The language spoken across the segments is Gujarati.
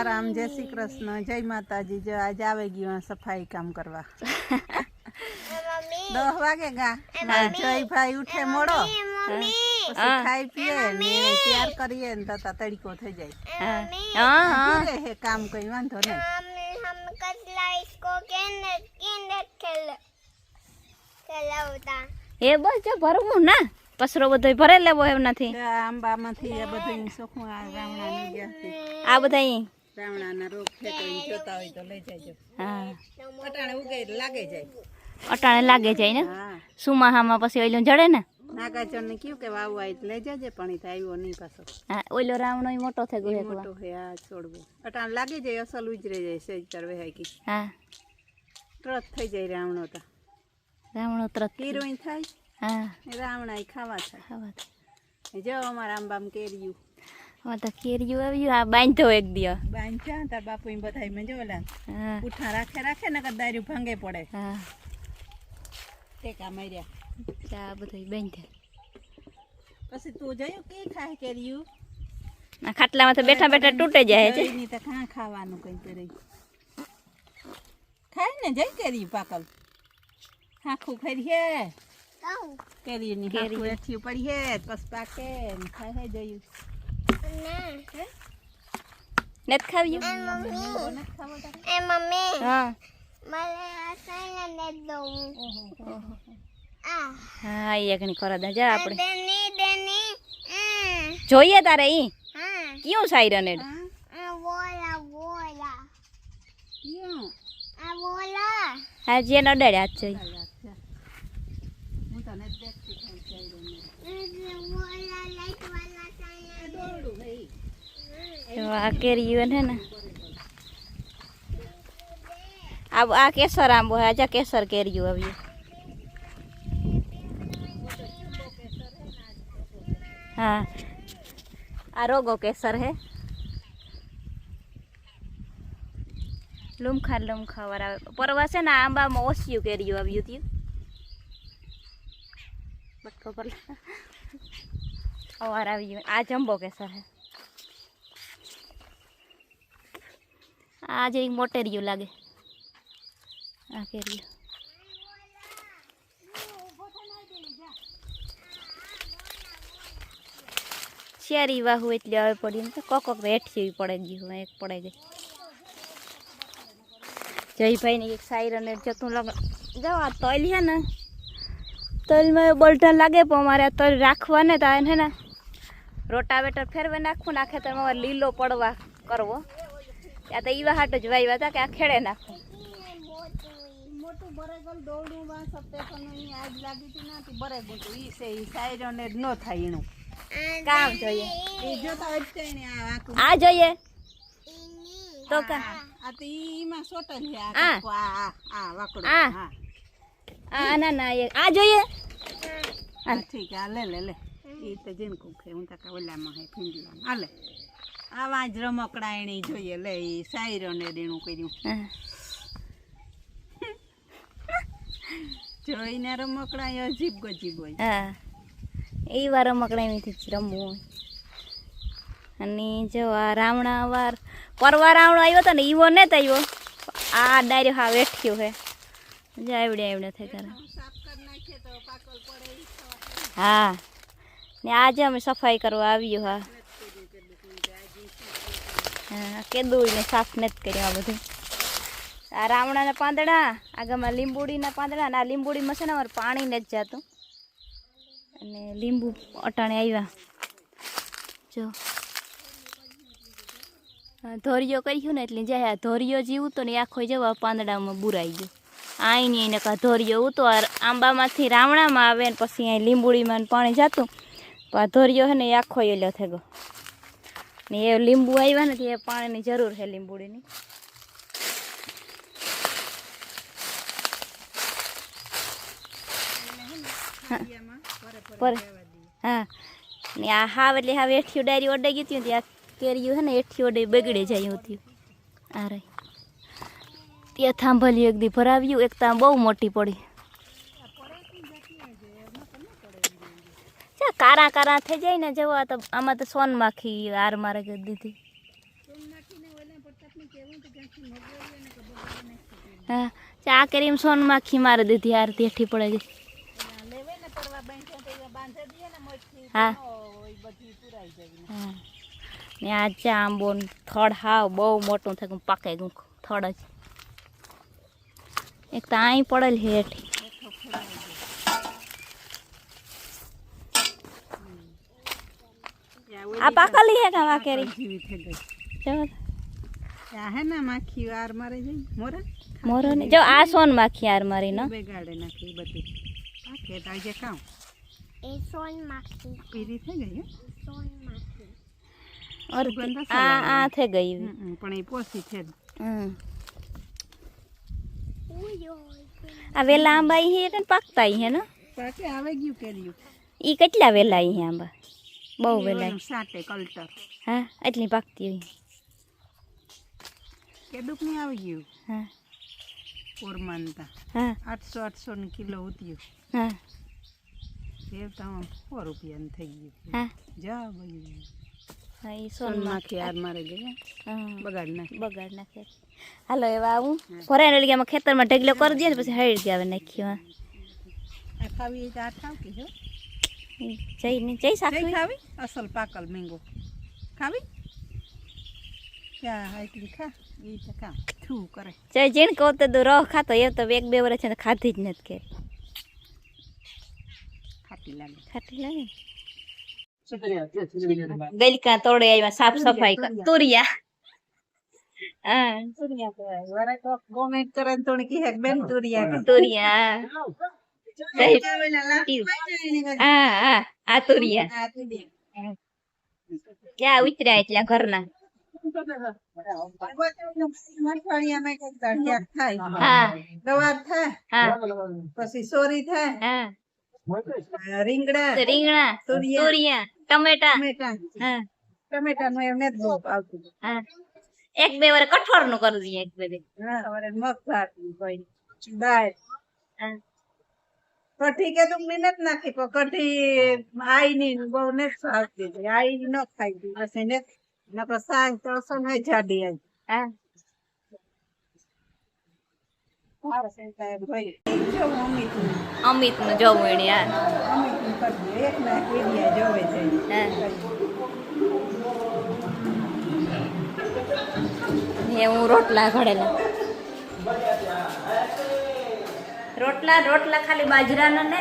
સીતારામ જય શ્રી કૃષ્ણ જય માતાજી જો આજે આવી ગયું સફાઈ કામ કરવા. દસ વાગે ગા. જય ભાઈ ઉઠે મોડો. ખાઈ પીએ તૈયાર કરીએ ને તો તડકો થઈ જાય. હે કામ કઈ વાંધો ને એ બસ જો ભરવું ના. પસરો બધો ભરે લેવો એમ નથી. આંબામાંથી આ બધું સોખું આ બધા રાવણાના રોગ છે જોતા હોય તો લઈ જાયજો હા. અટાણે ઉગે લાગે જાય. અટાણે લાગે જાય ને? સુમાહામાં પછી ઓઈલો જડે ને? નાગાચર ને કયું કે વાવ હોય તો લઈ જાજે પણ તો આવ્યો નહીં પાછો. હા ઓઈલો રાવણો મોટો થઈ ગયો મોટો હે આ છોડવું. અટાણ લાગે જાય અસલ ઉજરે જાય સેજ તાર વેહાય કી. હા. ત્રત થઈ જાય રાવણો તો. રાવણો તરત હિરોઈન થાય? હા. એ રાવણા ખાવા થાય. ખાવા. એ જો અમારા આંબામ કેરીયું. હવે તો કેરીયું આવ્યું આ બાંધો એક દિયો. બાંધ્યા તાર બાપુ એમ બધાય મેં જોલા ઉઠા રાખે રાખે ને કે દારૂ ભાંગે પડે. હા. ટેકા માર્યા. ચા બધું બાંધ્યા પછી તું જયું કે ખાય કેરીયું ના ખાટલામાં તો બેઠા બેઠા તૂટે જાય છે. ની તો કાં ખાવાનું કઈ કરે. ખાય ને જઈ કેરી પાકલ. હાખું ખરી હે કેરી ની હાખું એઠી પડી હે પછી પાકે ખાય જયું. નથી ખાવ્યું એ મમ્મી. હા. હા. એ ઘણી ખોરા દા જા આપણે. જોઈએ તારે ઈ. કયું સાયરન એડ હા? જે નડડ્યા જ છે તો આ કેરીયું હે ને આ આ કેસર આંબો હે આજા કેસર કેરીયું આવ્યું હા આ રોગો કેસર હે લૂમખા લૂમખા વાળા પરવા છે ને આ આંબામાં ઓછિયું કેરીયું આવ્યું હતું બટકો પર અવાર આવ્યું આ જમ્બો કેસર હે આજે એક મોટેરિયું લાગે. આ કેરીયું શેરી વાહુ એટલે હવે પડી ને કોક કોક હેઠી પડે ગયું એક પડે ગઈ. જયભાઈ ને એક સાયરન જતું લગ. જાઓ, આ તલ છે ને. તલમાં બલટા લાગે, પણ અમારે આ તલ રાખવા ને તો એને ને રોટાવેટર ફેરવે નાખવું નાખે તો અમારે લીલો પડવા કરવો. ત્યાં તો ઈવા હાટ જ વાવ્યા હતા કે આ ખેડે નાખો. મોટું બરેગલ દોરડું માં સપ્ટેશનનું ઈ લાગી હતી ના તી બરેગલ. તો ઈ છે ઈ સાયરો ને જ ન થાય એનું. કામ જોઈએ. એ જોતા હોય આ આખું આ જોઈએ. તો કા. આ તો ઈમાં સોટલ છે આ આ. આ આ આ વાકડો. હા. આ ના ના એ આ જોઈએ. ઠીક આ લે લે લે. ઈ તો જીન કુખે હું તો ઓલામાં હે ફીંડલામાં આ લે. આવા જ રમકડા એને જોઈએ. લે ઈ સાયરો ને દેણું કર્યું. જોઈને રમકડા અજીબ ગજીબ હોય. હા. એ વાર રમકડામાંથી જ રમવું હોય. અને જો આ રાવણા વાર પરવા રાવણો આવ્યો હતો ને ઈવો ને આવ્યો. આ ડાયરો હા વેઠ્યો હે. જો આવડે આવડે થઈ કરે સાફ કરી નાખીએ તો પાકલ પડે ઈ ખાવા હા. ને આજે અમે સફાઈ કરવા આવ્યું હા. હા, કેદું સાફ નથી કર્યું આ બધું. આ રાવણાના પાંદડા આગળમાં લીંબુડીના પાંદડા અને આ લીંબુડીમાં છે ને અમારે પાણી નથી જતું. અને લીંબુ અટાણે આવ્યા જો. ધોરિયો કર્યું ને એટલે જાય આ ધોરિયો જીવું તો ને આખો જવા પાંદડામાં બુરાઈ ગયો. અહીં એને કા ધોરિયો ઉતો આંબામાંથી રાવણામાં આવે ને પછી અહીં લીંબુડીમાં પાણી જતું. પણ આ ધોરિયો છે ને એ આખો એલો થઈ ગયો ને એ લીંબુ આવ્યા ને એ પાણીની જરૂર છે લીંબુડીની. હા ને આ એટલે હાવ એઠિયું ડાયરી ઓડાઈ ગઈ હતી ત્યાં કેરીયું છે ને એઠી બગડી જાય હતી આ રહી. ત્યાં થાંભલ્યું એક ભરાવ્યું, એક ત્યાં બહુ મોટી પડી. ચા કારા કારા થઈ જાય ને જેવા તો આમાં તો સોનમાખી હાર મારે કરી દીધી. હા, ચા કેરી સોન માખી મારી દીધી આર તેઠી પડે મોટથી હા. ને આ ચા આંબો થડ હાવ બહુ મોટું થાય પાકે થડ જ. એક તો અહીં પડેલ છે હેઠી. આ પાકલી હે કા આ કેરી જીવી જો. આ હે ને માખી આર મારે જઈ મોરા? મોરો ને જો આ સોન માખી આર મારી ન. બેગાડે નાખી બધી. પાકે તા જે કામ. એ સોન માખી. પીરી થઈ ગઈ સોન માખી. ઓર આ આ થઈ ગઈ પણ એ પોસી છે હમ. આ વેલા આંબા ઈ હે ને પાકતા હે ને? પાકે આવે ગયું કર્યું ઈ કેટલા વેલા હે આંબા? બહુ વેલા સાતે કલ્ટર. હા એટલી પાકતી હોય. કેડુક નહીં આવી ગયું? હા. પોરમાનતા હા. આઠસો આઠસો ને કિલો ઉત્યું હા. એ તમામ સો રૂપિયાનું થઈ ગયું. હા. જા ભાઈ. હા સોનમાંથી આર મારે બગાડ નાખે. બગાડ નાખે હાલો એવા આવું. આમાં ખેતરમાં ઢગલો કરી દે ને પછી હળી ગયા નાખ્યું આ ખાવી એ તો આ ખાવ કે જો જઈ ને જઈ જઈ સાખવી ખાવી? અસલ પાકલ મેંગો. ખાવી? ક્યાં એટલી ખા? એ તો ખા. થું કરે. જય જીણ કહું તો દો રહ ખાતો એ તો એક બે વર્ષ છે ને ખાધી જ નથી કે. ખાટી લાગે. ખાટી લાગે ગલકા તોડે આવ્યા સાફ સફાઈ કર તુરિયા. હા. તુરિયા કહેવાય વરે તો કોમેન્ટ કરે ને થોડી કી બેન તુરિયા. કે તુરિયા હા આ તુરિયા ક્યાં ઉતર્યા એટલા ઘરના પછી સોરી થાય રીંગણા રીંગણા તુરિયા. તુરિયા ટમેટા ટમેટા હા ટમેટાનું એમને જ બહુ આવતું હા એક બે વાર કઠોળનું કરી દઈએ એક બે મગ દાળ હા કઢી કે તું જ નાખી, પણ કઢી આઈ ની બહુ ને આવતી હતી. આઈ ન ખાઈ હતી. પછી ને નકર સાંજ તો સમય જાડી આવી હા. અમિતનું જવું એને ને હું રોટલા ઘડેલા. રોટલા રોટલા ખાલી બાજરાના ને?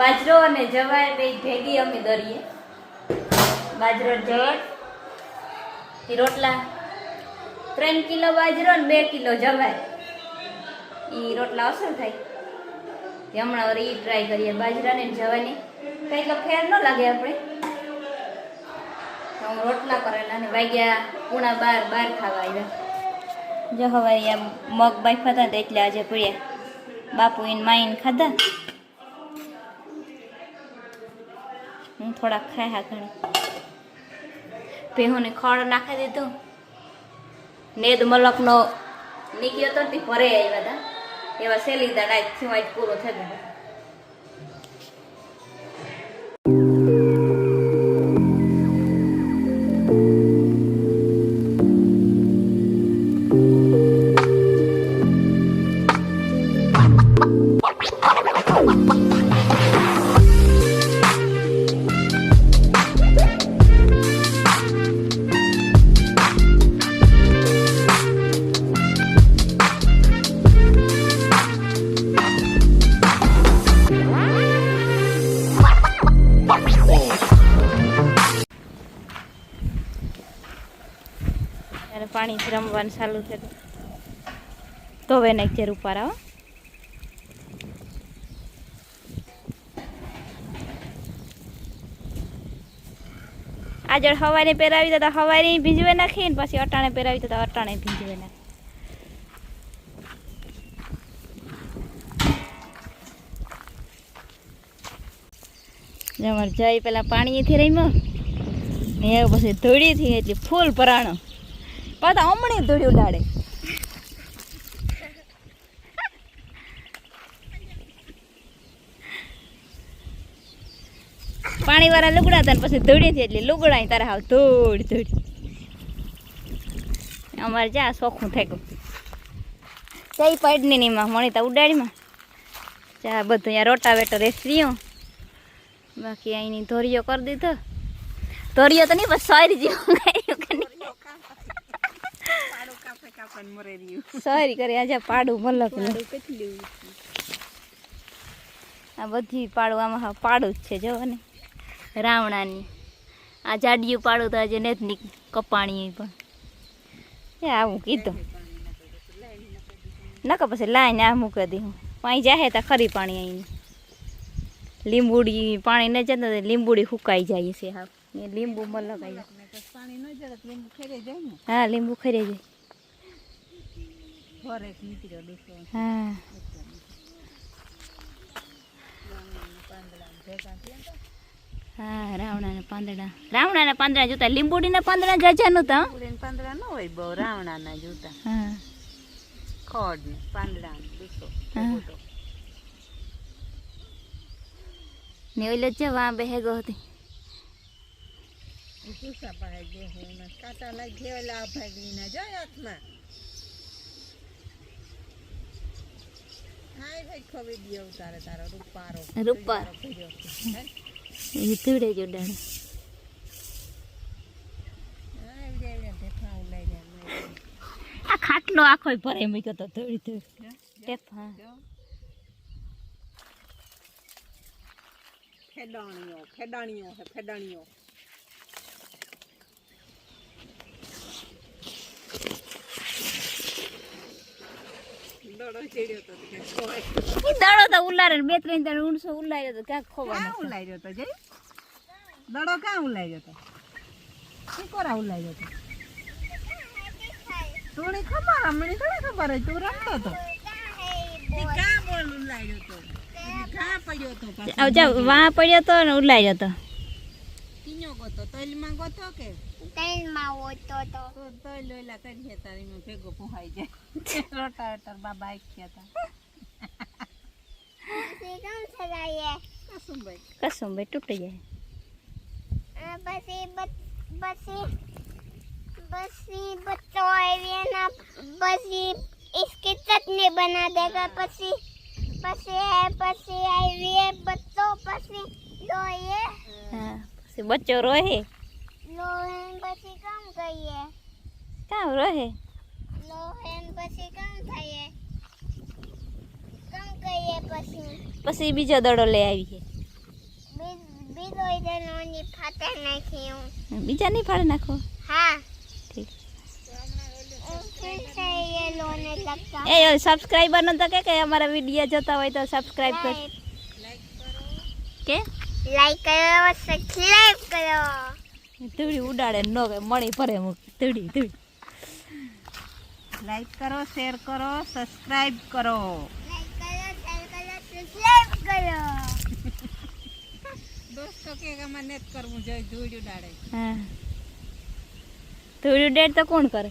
બાજરો અને જવાય બે ભેગી અમે દરીએ. બાજરો જળ એ રોટલા. ત્રણ કિલો બાજરો ને બે કિલો જવાય. એ રોટલા અસર થાય. હમણાં વળી એ ટ્રાય કરીએ બાજરાને ને જવાની. કંઈ એટલો ફેર ન લાગે આપણે. હું રોટલા કરેલા ને વાગ્યા પૂણા બાર બાર ખાવા આવ્યા. જો હવે મગ બાફતા હતા એટલે આજે પડ્યા બાપુ એને માઈને ખાધા. હું થોડાક ખાયા ઘણી. ભેહુને ખડ નાખી દીધું. નેદ મલકનો નીકળ્યો તે ભરે આવ્યા હતા એવા સેલી દાડા પૂરો થઈ ગયો રમવાનું ચાલુ થયું તો હવે ને ચેર ઉપર આવો. આજે હવાને પહેરાવી તો હવાને ભીંજવે નાખી ને પછી અટાણે પહેરાવી તો અટાણે ભીંજવે નાખી. જમર જાય પેલા પાણીથી રમ્યો. ને પછી ધોળીથી એટલે ફૂલ પરાણો. પાછા હમણાં ધૂળી ઉડાડે પાણી વાળા લુગડા હતા પછી થઈ એટલે લુગડા તારા હાવ ધોડ ધોડ અમારે જા સોખું થઈ ગયું જઈ પડની નીમાં મણી તા ઉડાડીમાં. ચા બધું અહીંયા રોટાવેટર એસરીયું બાકી અહીંની ધોરીઓ કરી દીધો. ધોરીઓ તો નહીં બસ સોરી જેવું સોરી કરી આજે પાડું મલક આ બધી પાડું આમાં પાડું જ છે જો ને. રાવણાની. આ જાડિયું પાડું તો આજે નથી કપાણી પણ. એ આવું કીધું. નકર પછી લાઈને આ મૂકી દઉં પાણી જાહે તો ખરી પાણી અહીં લીંબુડી પાણી ન જતા લીંબુડી સુકાઈ જાય છે હા એ લીંબુ મલકાઈ જાય હા લીંબુ ખરી જાય. હા. હા રાવણાના પાંદડા. રાવણાના પાંદડા જોતા લીંબુડીના પાંદડા જાજા નહોતા. પાંદડા ન હોય બહુ રાવણાના જોતા. હા. ખોડ પાંદડા ને ઓલે જવા બેહેગો હતી. પૂસા પાસે જે હું ને કાંટા લાગી ગયેલા ભાગી ના જાય હાથમાં ભાઈ રૂપારો રૂપા. કર્યો છે. હે? એ તીડે જોડાણ. આ ખાટલો આખો ભરે મૂક્યો તો થોડી થોડી ટેફા ખેડાણીઓ ખેડાણીઓ હે ફેડાણીઓ દડો તો ઉલારે ને બે ત્રણ ત્રણ ઊંડસો ઉલાર્યો તો ક્યાંક ખોવાનો રહ્યો તો જઈ દડો ક્યાં ઉલાઈ રહ્યો તો? શીકોરા ઉલાઈ રહ્યો તો? તું ખબર હમણી થોડી ખબર હોય તું રમતો હતો ક્યાં બોલ ઉલાઈ તો? ક્યાં પડ્યો તો જા વાં પડ્યો તો ને ઉલાર્યો તો. કિન્યો ગોતો તલમાં ગોતો કે? તેલમાં હોતો તો તો તલ લોયલા કરીએ તારીમાં ભેગો પહોંચાઈ જાય રોટાવેટર બાબા આખ્યા હતા પછી કેમ સગાઈએ કસુંભાઈ કશું ભાઈ તૂટી જાય પછી બચ- પછી પછી बच्चों आए ना પછી इसकी चटनी बना देगा પછી પછી है પછી આવી है बच्चों પછી लो ये હા પછી લોહેન પછી કામ કહીએ કામ રહે લોહેન પછી કામ થઈએ કામ કહીએ પછી પછી બીજો દડો લઈ આવીએ બીજો દડો ની ફાટે નાખી હું બીજા ની ફાડે નાખો હા ઠીક એ સબસ્ક્રાઇબર નો તો કે કે અમારા વિડિયો જોતા હોય તો સબસ્ક્રાઇબ કરો કે લાઈક કરો સબસ્ક્રાઇબ કરો તવડી ઉડાડે ન કે મળી પડે તવડી તવડી. લાઈક કરો શેર કરો સબસ્ક્રાઈબ કરો. દોસ્તો કે અમારે નેત કરવું જોઈએ ધૂળ ઉડાડે. હા. ધૂળ ઉડાડ તો કોણ કરે?